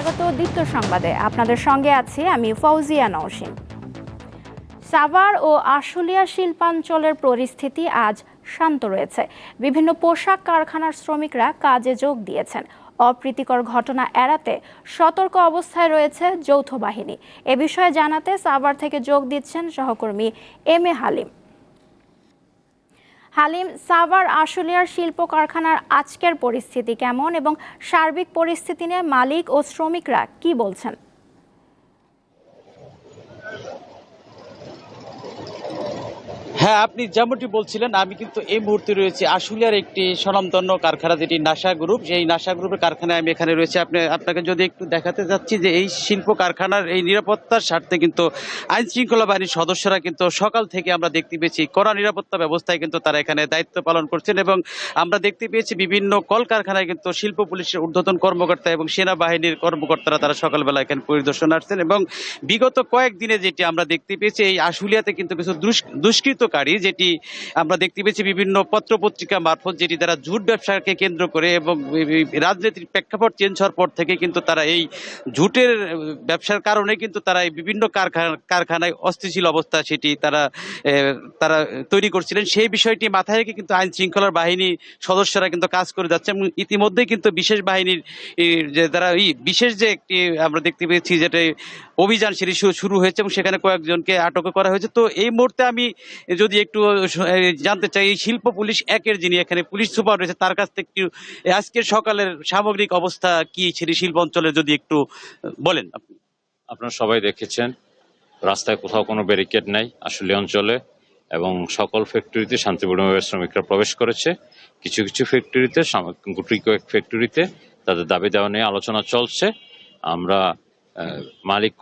স্বাগত দ্বিতীয় সংবাদে। আপনাদের সঙ্গে আছি আমি ফৌজিয়া নওশিন। সাভার ও আশুলিয়া শিল্পাঞ্চলের পরিস্থিতি আজ শান্ত রয়েছে। বিভিন্ন পোশাক কারখানার শ্রমিকরা কাজে যোগ দিয়েছেন। অপ্রীতিকর ঘটনা এড়াতে সতর্ক অবস্থায় রয়েছে যৌথ বাহিনী। এ বিষয়ে জানাতে সাভার থেকে যোগ দিচ্ছেন সহকর্মী এম এ হালিম। হালিম সাভার আশুলিয়ার শিল্প কারখানার আজকের পরিস্থিতি কেমন এবং সার্বিক পরিস্থিতি নিয়ে মালিক ও শ্রমিকরা কি বলছেন? হ্যাঁ আপনি যেমনটি বলছিলেন, আমি কিন্তু এই মুহূর্তে রয়েছে আশুলিয়ার একটি স্বনামধন্য কারখানা যেটি নাসা গ্রুপ। সেই নাসা গ্রুপের কারখানায় আমি এখানে রয়েছে। আপনি, আপনাকে যদি একটু দেখাতে যাচ্ছি যে এই শিল্প কারখানার এই নিরাপত্তার স্বার্থে কিন্তু আইন শৃঙ্খলা বাহিনীর সদস্যরা কিন্তু সকাল থেকে আমরা দেখতে পেয়েছি, কড়া নিরাপত্তা ব্যবস্থায় কিন্তু তারা এখানে দায়িত্ব পালন করছেন এবং আমরা দেখতে পেয়েছি বিভিন্ন কলকারখানায় কিন্তু শিল্প পুলিশের ঊর্ধ্বতন কর্মকর্তা এবং সেনাবাহিনীর কর্মকর্তারা তারা সকালবেলা এখানে পরিদর্শন আসছেন এবং বিগত কয়েকদিনে যেটি আমরা দেখতে পেয়েছি, এই আশুলিয়াতে কিন্তু কিছু দুষ্- দুষ্কৃতকারী যেটি আমরা দেখতে পেয়েছি বিভিন্ন পত্র পত্রিকা মারফত যেটি তারা ঝুট ব্যবসাকে কেন্দ্র করে এবং রাজনীতির প্রেক্ষাপট চেঞ্জ হওয়ার পর থেকে কিন্তু তারা এই ঝুটের ব্যবসার কারণে কিন্তু তারা এই বিভিন্ন কারখানা, কারখানায় অস্থিতিশীল অবস্থা সেটি তারা তারা তৈরি করছিলেন। সেই বিষয়টি মাথায় রেখে কিন্তু আইন শৃঙ্খলার বাহিনী সদস্যরা কিন্তু কাজ করে যাচ্ছে এবং ইতিমধ্যেই কিন্তু বিশেষ বাহিনীর যে তারা এই বিশেষ যে একটি আমরা দেখতে পেয়েছি যেটা অভিযান সেটি শুরু হয়েছে এবং সেখানে কয়েকজনকে আটক করা হয়েছে। তো এই মুহূর্তে আমি যদি একটু জানতে চাই, এই শিল্প পুলিশ একের যিনি এখানে পুলিশ সুপার রয়েছে, তার কাছ থেকে একটু আজকের সকালের সামগ্রিক অবস্থা কি সেটি শিল্প অঞ্চলে, যদি একটু বলেন আপনি। আপনারা সবাই দেখেছেন, রাস্তায় কোথাও কোনো ব্যারিকেড নাই আসলে অঞ্চলে, এবং সকল ফ্যাক্টরিতে শান্তিপূর্ণভাবে শ্রমিকরা প্রবেশ করেছে। কিছু কিছু ফ্যাক্টরিতে গুটি কয়েক ফ্যাক্টরিতে তাদের দাবি দেওয়া নিয়ে আলোচনা চলছে। আমরা মালিক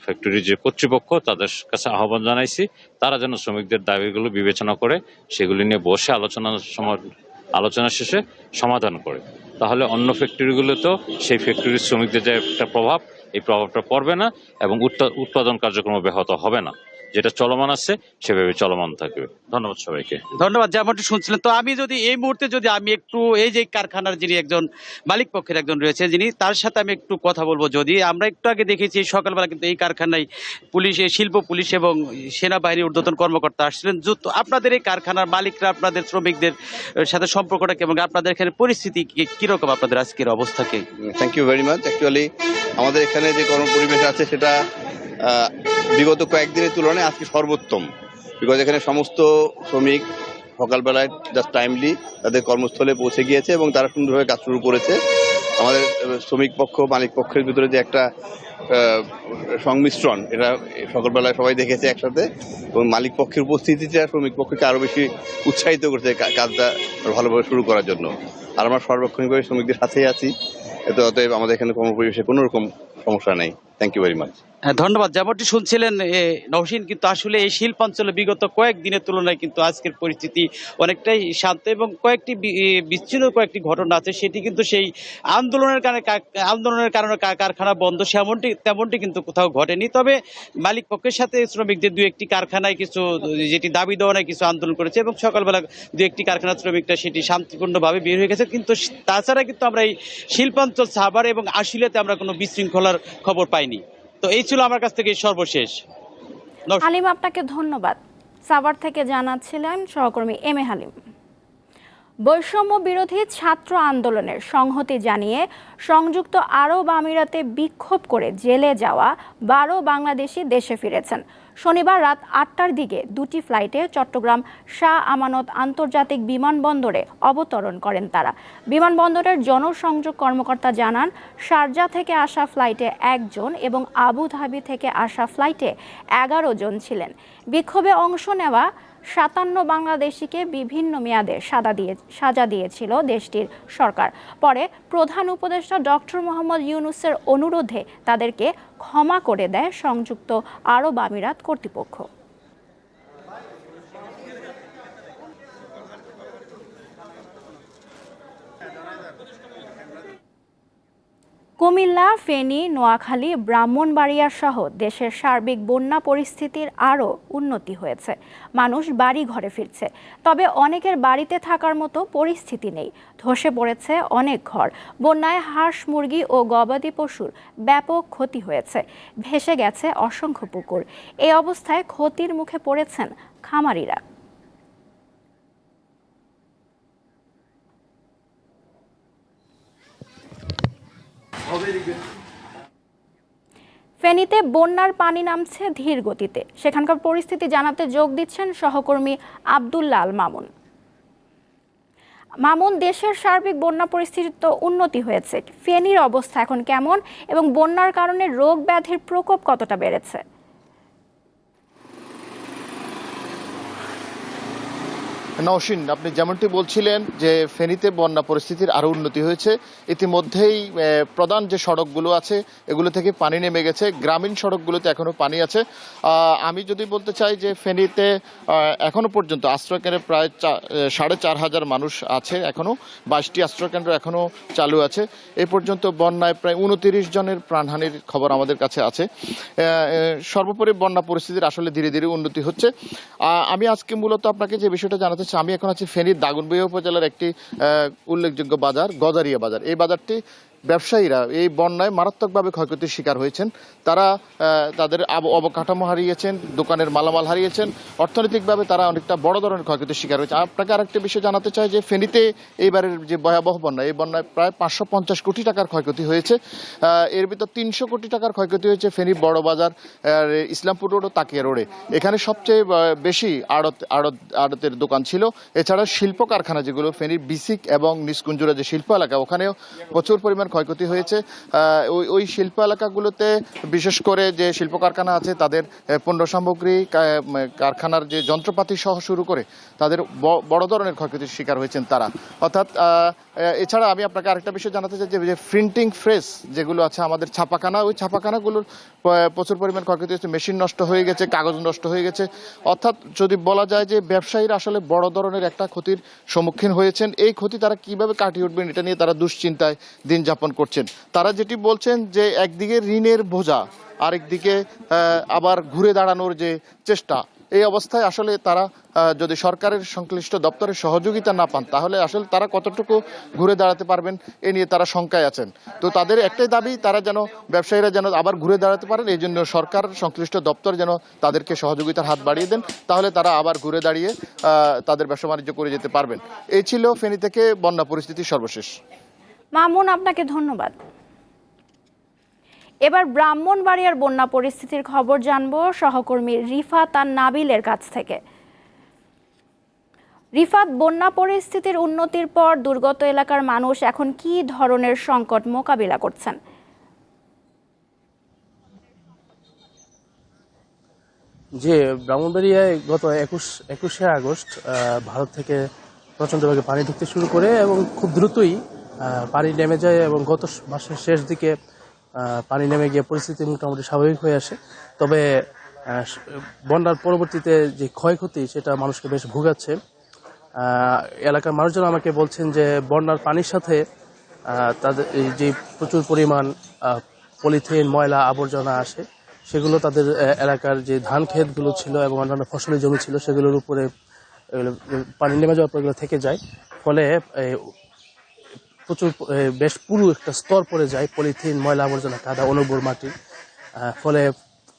ফ্যাক্টরি যে কর্তৃপক্ষ, তাদের কাছে আহ্বান জানাইছি, তারা যেন শ্রমিকদের দাবিগুলো বিবেচনা করে সেগুলি নিয়ে বসে আলোচনা আলোচনা শেষে সমাধান করে। তাহলে অন্য ফ্যাক্টরিগুলোতেও সেই ফ্যাক্টরির শ্রমিকদের যে একটা প্রভাব, এই প্রভাবটা পড়বে না এবং উৎপা- উৎপাদন কার্যক্রম ব্যাহত হবে না। যেটা চলমান আছে সেভাবে চলমান থাকবে। ধন্যবাদ সবাইকে। ধন্যবাদ যেমনটি শুনছিলেন। তো আমি যদি এই মুহূর্তে যদি আমি একটু এই যে কারখানার যিনি একজন মালিক পক্ষের একজন রয়েছে যিনি তার সাথে আমি একটু কথা বলব। যদি আমরা একটু আগে দেখেছি সকালবেলা কিন্তু এই কারখানায় পুলিশ শিল্প পুলিশ এবং সেনাবাহিনীর ঊর্ধ্বতন কর্মকর্তা আসছিলেন। যুত- আপনাদের এই কারখানার মালিকরা আপনাদের শ্রমিকদের সাথে সম্পর্কটা কেমন? আপনাদের এখানে পরিস্থিতি কি- কীরকম আপনাদের আজকের অবস্থাকে thank you very much actually আমাদের এখানে যে কর্মপরিবেশ আছে সেটা বিগত কয়েকদিনের তুলনায় আজকে সর্বোত্তম। বিকজ এখানে সমস্ত শ্রমিক সকালবেলায় জাস্ট টাইমলি তাদের কর্মস্থলে পৌঁছে গিয়েছে এবং তারা সুন্দরভাবে কাজ শুরু করেছে। আমাদের শ্রমিক পক্ষ, মালিক পক্ষের ভিতরে যে একটা সংমিশ্রণ, এটা সকালবেলায় সবাই দেখেছে একসাথে। এবং মালিক পক্ষের উপস্থিতিতে শ্রমিক পক্ষকে আরও বেশি উৎসাহিত করছে কাজটা ভালোভাবে শুরু করার জন্য। আর আমরা সর্বক্ষণিকভাবে শ্রমিকদের সাথেই আছি। এতে অতএব আমাদের এখানে কর্মপরিবেশে কোনো রকম সমস্যা নেই। থ্যাংক ইউ ভেরি মাচ ধন্যবাদ। যেমনটি শুনছিলেন নওশিন, কিন্তু আসলে এই শিল্পাঞ্চলে বিগত কয়েক দিনের তুলনায় কিন্তু আজকের পরিস্থিতি অনেকটাই শান্ত এবং কয়েকটি বিচ্ছিন্ন কয়েকটি ঘটনা আছে। সেটি কিন্তু সেই আন্দোলনের কারণে আন্দোলনের কারণে কারখানা বন্ধ, সেমনটি, তেমনটি কিন্তু কোথাও ঘটেনি। তবে মালিক পক্ষের সাথে শ্রমিকদের দু একটি কারখানায় কিছু, যেটি দাবি দেওয়া কিছু আন্দোলন করেছে এবং সকালবেলা দু একটি কারখানা শ্রমিকরা সেটি শান্তিপূর্ণভাবে বের হয়ে গেছে। কিন্তু তাছাড়া কিন্তু আমরা এই শিল্পাঞ্চল সাভার এবং আশুলিয়াতে আমরা কোনো বিশৃঙ্খলার খবর পাইনি। তো এই ছিল আমার কাছ থেকে সর্বশেষ। হালিম আপনাকে ধন্যবাদ। সাভার থেকে জানাচ্ছিলেন সহকর্মী এম এ হালিম। বৈষম্য বিরোধী ছাত্র আন্দোলনের সংহতি জানিয়ে সংযুক্ত আরব আমিরাতে বিক্ষোভ করে জেলে যাওয়া বারো বাংলাদেশি দেশে ফিরেছেন। শনিবার রাত আটটার দিকে দুটি ফ্লাইটে চট্টগ্রাম শাহ আমানত আন্তর্জাতিক বিমানবন্দরে অবতরণ করেন তারা। বিমানবন্দরের জনসংযোগ কর্মকর্তা জানান, শারজা থেকে আসা ফ্লাইটে একজন এবং আবুধাবি থেকে আসা ফ্লাইটে এগারো জন ছিলেন। বিক্ষোভে অংশ নেওয়া সাতান্ন বাংলাদেশিকে বিভিন্ন মেয়াদে সাদা দিয়ে, সাজা দিয়েছিল দেশটির সরকার। পরে প্রধান উপদেষ্টা ডক্টর মোহাম্মদ ইউনুসের অনুরোধে তাদেরকে ক্ষমা করে দেয় সংযুক্ত আরব আমিরাত কর্তৃপক্ষ। কুমিল্লা, ফেনী, নোয়াখালী, ব্রাহ্মণবাড়িয়া সহ দেশের সার্বিক বন্যা পরিস্থিতির আরও উন্নতি হয়েছে। মানুষ বাড়ি ঘরে ফিরছে। তবে অনেকের বাড়িতে থাকার মতো পরিস্থিতি নেই। ধসে পড়েছে অনেক ঘর। বন্যায় হাঁস, মুরগি ও গবাদি পশুর ব্যাপক ক্ষতি হয়েছে। ভেসে গেছে অসংখ্য পুকুর। এই অবস্থায় ক্ষতির মুখে পড়েছেন খামারিরা। ফেনীতে বন্যার পানি নামছে ধীর গতিতে। সেখানকার পরিস্থিতি জানাতে যোগ দিচ্ছেন সহকর্মী আব্দুল্লাল মামুন। মামুন, দেশের সার্বিক বন্যা পরিস্থিতির তো উন্নতি হয়েছে। ফেনীর অবস্থা এখন কেমন এবং বন্যার কারণে রোগ ব্যাধির প্রকোপ কতটা বেড়েছে? নওশিন, আপনি যেমনটি বলছিলেন যে ফেনীতে বন্যা পরিস্থিতির আরও উন্নতি হয়েছে, ইতিমধ্যেই প্রধান যে সড়কগুলো আছে, এগুলো থেকে পানি নেমে গেছে, গ্রামীণ সড়কগুলোতে এখনও পানি আছে। আমি যদি বলতে চাই যে ফেনীতে এখনও পর্যন্ত আশ্রয়কেন্দ্রে প্রায় সাড়ে চার হাজার মানুষ আছে এখনও বাইশটি আশ্রয়কেন্দ্র এখনও চালু আছে। এ পর্যন্ত বন্যায় প্রায় উনতিরিশ জনের প্রাণহানির খবর আমাদের কাছে আছে। সর্বোপরি বন্যা পরিস্থিতির আসলে ধীরে ধীরে উন্নতি হচ্ছে। আমি আজকে মূলত আপনাকে যে বিষয়টা জানাতে আমি এখন আছি ফেনীর দাগনবইয়া উপজেলার একটি উল্লেখযোগ্য বাজার গদারিয়া বাজার। এই বাজারটি ব্যবসায়ীরা এই বন্যায় মারাত্মকভাবে ক্ষয়ক্ষতির শিকার হয়েছেন। তারা তাদের অবকাঠামো হারিয়েছেন, দোকানের মালামাল হারিয়েছেন। অর্থনৈতিকভাবে তারা অনেকটা বড় ধরনের ক্ষয়ক্ষতির শিকার হয়েছে। আপনাকে আরেকটা বিষয় জানাতে চাই যে, ফেনীতে এইবারের যে ভয়াবহ বন্যা, এই বন্যায় প্রায় পাঁচশো পঞ্চাশ কোটি টাকার ক্ষয়ক্ষতি হয়েছে। এর ভিতর তিনশো কোটি টাকার ক্ষয়ক্ষতি হয়েছে ফেনী বড় বাজার ইসলামপুর রোড ও তাকিয়া রোডে। এখানে সবচেয়ে বেশি আড়ত আড়ত, আড়তের দোকান ছিল। এছাড়া শিল্প কারখানা যেগুলো, ফেনীর বিসিক এবং নিষ্কুঞ্জুরা যে শিল্প এলাকা, ওখানেও প্রচুর পরিমাণ ক্ষয়ক্ষতি হয়েছে। ওই ওই শিল্প এলাকাগুলোতে, বিশেষ করে যে শিল্প কারখানা আছে, তাদের পণ্য সামগ্রী কারখানার যে যন্ত্রপাতি সহ শুরু করে, তাদের বড় ধরনের ক্ষয়ক্ষতির শিকার হয়েছেন তারা। অর্থাৎ এছাড়া আমি আপনাকে আরেকটা বিষয় জানাতে চাই যে যে প্রিন্টিং ফ্রেস যেগুলো আছে আমাদের ছাপাখানা, ওই ছাপাখানাগুলোর প্রচুর পরিমাণ ক্ষয়ক্ষতি হয়েছে। মেশিন নষ্ট হয়ে গেছে, কাগজ নষ্ট হয়ে গেছে। অর্থাৎ, যদি বলা যায় যে ব্যবসায়ীরা আসলে বড় ধরনের একটা ক্ষতির সম্মুখীন হয়েছেন, এই ক্ষতি তারা কীভাবে কাটিয়ে উঠবেন, এটা নিয়ে তারা দুশ্চিন্তায় দিন যাপন করছেন। তারা যেটি বলছেন যে একদিকে ঋণের বোঝা, আরেকদিকে আবার ঘুরে দাঁড়ানোর যে চেষ্টা। এই অবস্থায় আসলে তারা যদি সরকারের সংশ্লিষ্ট দপ্তরের সহযোগিতা না পান, তাহলে আসলে তারা কতটুকু ঘুরে দাঁড়াতে পারবেন, এ নিয়ে তারা শঙ্কায় আছেন। তো তাদের একটাই দাবি, তারা যেন, ব্যবসায়ীরা যেন আবার ঘুরে দাঁড়াতে পারেন, এই জন্য সরকার, সংশ্লিষ্ট দপ্তর যেন তাদেরকে সহযোগিতার হাত বাড়িয়ে দেন, তাহলে তারা আবার ঘুরে দাঁড়িয়ে তাদের ব্যবসা বাণিজ্য করে যেতে পারবেন। এই ছিল ফেনী থেকে বন্যা পরিস্থিতি সর্বশেষ। মামুন, আপনাকে ধন্যবাদ। এবার ব্রাহ্মণবাড়িয়ার বন্যা পরিস্থিতির খবর জানব সহকর্মী রিফাত আর নাবিলের কাছ থেকে। রিফাত, বন্যা পরিস্থিতির উন্নতির পর দুর্গত এলাকার মানুষ এখন কি ধরনের সংকট মোকাবিলা করছেন? যে ব্রাহ্মণবাড়িয়ায় গত একুশ, একুশে আগস্ট ভারত থেকে প্রচণ্ডভাবে পানি ঢুকতে শুরু করে এবং খুব দ্রুতই পানি নেমে যায় এবং গত মাসের শেষ দিকে পানি নেমে গিয়ে পরিস্থিতি মোটামুটি স্বাভাবিক হয়ে আসে। তবে বন্যার পরবর্তীতে যে ক্ষয়ক্ষতি, সেটা মানুষকে বেশ ভুগাচ্ছে। এলাকার মানুষজন আমাকে বলছেন যে, বন্যার পানির সাথে তাদের যে প্রচুর পরিমাণ পলিথিন, ময়লা, আবর্জনা আসে, সেগুলো তাদের এলাকার যে ধান ক্ষেতগুলো ছিল এবং অন্যান্য ফসলের জমি ছিল, সেগুলোর উপরে পানি নেমে যাওয়ার পর থেকে যায়। ফলে প্রচুর বেশ পুরু একটা স্তর পড়ে যায়, পলিথিন, ময়লা আবর্জনা, কাদা, অনুর্বর মাটি। ফলে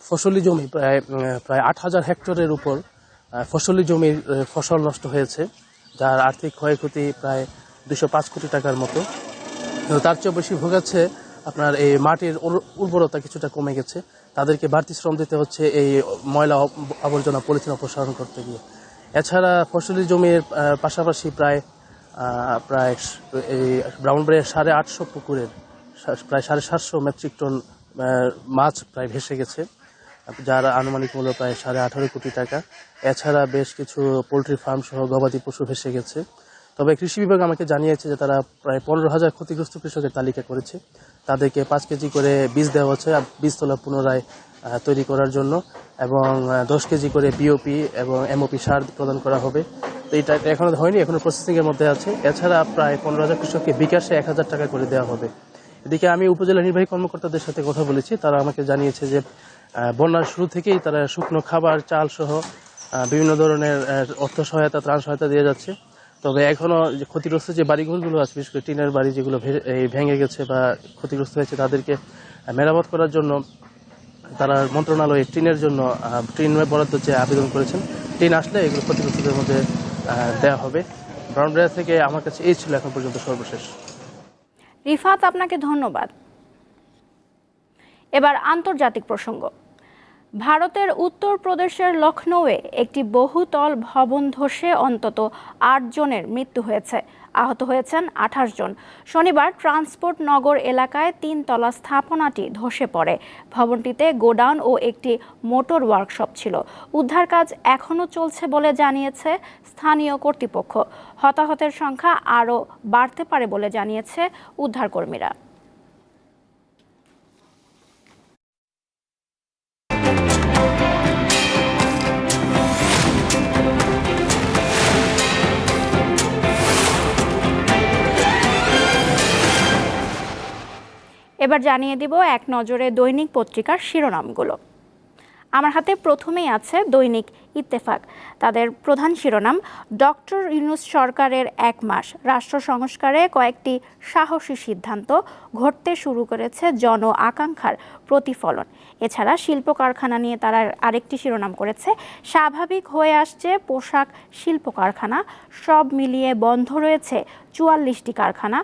ফসলি জমি প্রায় প্রায় আট হাজার হেক্টরের উপর ফসলি জমির ফসল নষ্ট হয়েছে, যার আর্থিক ক্ষয়ক্ষতি প্রায় দুশো পাঁচ কোটি টাকার মতো। তার চেয়েও বেশি ভোগাচ্ছে আপনার এই মাটির উর্বরতা কিছুটা কমে গেছে। তাদেরকে বাড়তি শ্রম দিতে হচ্ছে এই ময়লা আবর্জনা, পলিথিন অপসারণ করতে গিয়ে। এছাড়া ফসলি জমির পাশাপাশি প্রায় প্রায় এই ব্রাহ্মণবাড়িয়ার সাড়ে আটশো পুকুরের প্রায় সাড়ে সাতশো মেট্রিক টন মাছ প্রায় ভেসে গেছে, যার আনুমানিক মূল্য প্রায় সাড়ে আঠারো কোটি টাকা। এছাড়া বেশ কিছু পোলট্রি ফার্ম সহ গবাদি পশু ভেসে গেছে। তবে কৃষি বিভাগ আমাকে জানিয়েছে যে তারা প্রায় পনেরো হাজার ক্ষতিগ্রস্ত কৃষকের তালিকা করেছে। তাদেরকে পাঁচ কেজি করে বীজ দেওয়া হচ্ছে বীজতলা পুনরায় তৈরি করার জন্য এবং দশ কেজি করে বিওপি এবং এমওপি সার প্রদান করা হবে। তো এটা এখনও হয়নি, এখনও প্রসেসিং এর মধ্যে আছে। এছাড়া প্রায় পনেরো হাজার কৃষককে বিকাশে এক হাজার টাকা করে দেওয়া হবে। এদিকে আমি উপজেলা নির্বাহী কর্মকর্তাদের সাথে কথা বলেছি। তারা আমাকে জানিয়েছে যে বন্যার শুরু থেকেই তারা শুকনো খাবার, চাল সহ বিভিন্ন ধরনের অর্থ সহায়তা, ত্রাণ সহায়তা দিয়ে যাচ্ছে। তবে এখনও যে ক্ষতিগ্রস্ত যে বাড়িঘরগুলো আছে, বিশেষ করে টিনের বাড়ি যেগুলো ভেঙে গেছে বা ক্ষতিগ্রস্ত হয়েছে তাদেরকে মেরামত করার জন্য তারা মন্ত্রণালয়ে টিনের জন্য টিন বরাদ্দ যে আবেদন করেছেন। টিন আসলে এগুলো ক্ষতিগ্রস্তদের মধ্যে দেওয়া হবে। ব্রাউন ব্রাউনবাড়িয়া থেকে আমার কাছে এই ছিল এখন পর্যন্ত সর্বশেষ। রিফাত, আপনাকে ধন্যবাদ। এবার আন্তর্জাতিক প্রসঙ্গ। ভারতের উত্তরপ্রদেশের লখনৌয়ে একটি বহুতল ভবন ধসে অন্তত আট জনের মৃত্যু হয়েছে। আহত হয়েছেন আঠাশ জন। শনিবার ট্রান্সপোর্ট নগর এলাকায় তিনতলা স্থাপনাটি ধসে পড়ে। ভবনটিতে গোডাউন ও একটি মোটর ওয়ার্কশপ ছিল। উদ্ধার কাজ এখনও চলছে বলে জানিয়েছে স্থানীয় কর্তৃপক্ষ। হতাহতের সংখ্যা আরও বাড়তে পারে বলে জানিয়েছে উদ্ধারকর্মীরা। এবার জানিয়ে দিব এক নজরে দৈনিক পত্রিকার শিরোনামগুলো। আমার হাতে প্রথমেই আছে দৈনিক ইত্তেফাক। তাদের প্রধান শিরোনাম, ডক্টর ইউনুস সরকারের এক মাস, রাষ্ট্র সংস্কারে কয়েকটি সাহসী সিদ্ধান্ত, ঘটতে শুরু করেছে জন আকাঙ্ক্ষার প্রতিফলন। এছাড়া শিল্প কারখানা নিয়ে তারা আরেকটি শিরোনাম করেছে, স্বাভাবিক হয়ে আসছে পোশাক শিল্প কারখানা, সব মিলিয়ে বন্ধ রয়েছে চুয়াল্লিশটি কারখানা।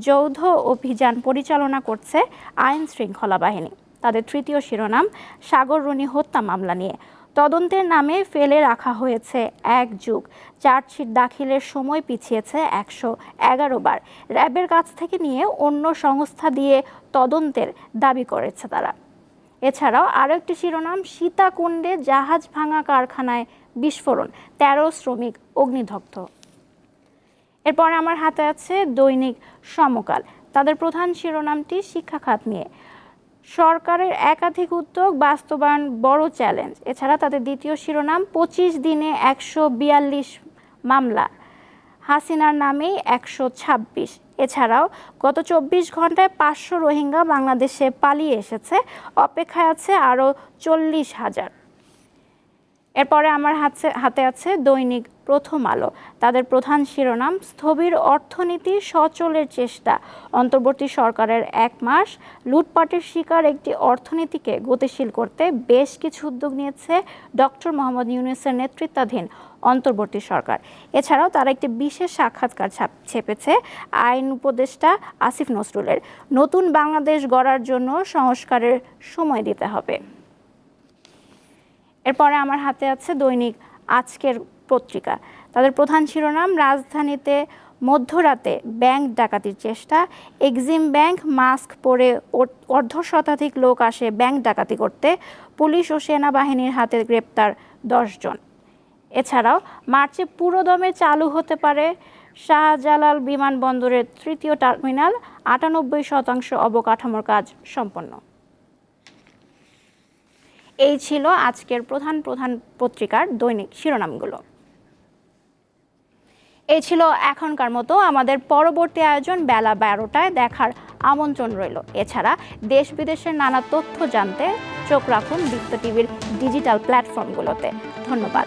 যৌথ অভিযান পরিচালনা করছে আইন শৃঙ্খলা বাহিনী। তাদের তৃতীয় শিরোনাম সাগররণী হত্যা মামলা নিয়ে। তদন্তের নামে ফেলে রাখা হয়েছে এক যুগ। চার্জশিট দাখিলের সময় পিছিয়েছে একশো এগারো বার। র্যাবের কাছ থেকে নিয়ে অন্য সংস্থা দিয়ে তদন্তের দাবি করেছে তারা। এছাড়াও আরও একটি শিরোনাম, সীতাকুণ্ডে জাহাজ ভাঙা কারখানায় বিস্ফোরণ। তেরো শ্রমিক অগ্নিদগ্ধ। এরপরে আমার হাতে আছে দৈনিক সমকাল। তাদের প্রধান শিরোনামটি শিক্ষা খাত নিয়ে। সরকারের একাধিক উদ্যোগ বাস্তবায়ন বড় চ্যালেঞ্জ। এছাড়া তাদের দ্বিতীয় শিরোনাম, পঁচিশ দিনে একশো বিয়াল্লিশ মামলা। হাসিনার নামেই একশো ছাব্বিশ। এছাড়াও গত চব্বিশ ঘন্টায় পাঁচশো রোহিঙ্গা বাংলাদেশে পালিয়ে এসেছে। অপেক্ষায় আছে আরও চল্লিশ হাজার। এরপরে আমার হাতে হাতে আছে দৈনিক প্রথম আলো। তাদের প্রধান শিরোনাম, স্থবির অর্থনীতি সচলের চেষ্টা। অন্তর্বর্তী সরকারের এক মাস, লুটপাটের শিকার একটি অর্থনীতিকে গতিশীল করতে বেশ কিছু উদ্যোগ নিয়েছে ডক্টর মোহাম্মদ ইউনুসের নেতৃত্বাধীন অন্তর্বর্তী সরকার। এছাড়াও তারা একটি বিশেষ সাক্ষাৎকার ছাপ- ছেপেছে আইন উপদেষ্টা আসিফ নজরুলের। নতুন বাংলাদেশ গড়ার জন্য সংস্কারের সময় দিতে হবে। এরপরে আমার হাতে আছে দৈনিক আজকের পত্রিকা। তাদের প্রধান শিরোনাম, রাজধানীতে মধ্যরাতে ব্যাংক ডাকাতির চেষ্টা, এক্সিম ব্যাংক মাস্ক পরে অর্ধ শতাধিক লোক আসে ব্যাংক ডাকাতি করতে, পুলিশ ও সেনাবাহিনীর হাতে গ্রেপ্তার জন। এছাড়াও মার্চে পুরোদমে চালু হতে পারে শাহজালাল বিমানবন্দরের তৃতীয় টার্মিনাল, আটানব্বই শতাংশ অবকাঠামোর কাজ সম্পন্ন। এই ছিল আজকের প্রধান প্রধান পত্রিকার দৈনিক শিরোনামগুলো। এই ছিল এখনকার মতো আমাদের পরবর্তী আয়োজন বেলা বারোটায় দেখার আমন্ত্রণ রইল। এছাড়া দেশ বিদেশের নানা তথ্য জানতে চোখ রাখুন দীপ্ত টিভির ডিজিটাল প্ল্যাটফর্মগুলোতে। ধন্যবাদ।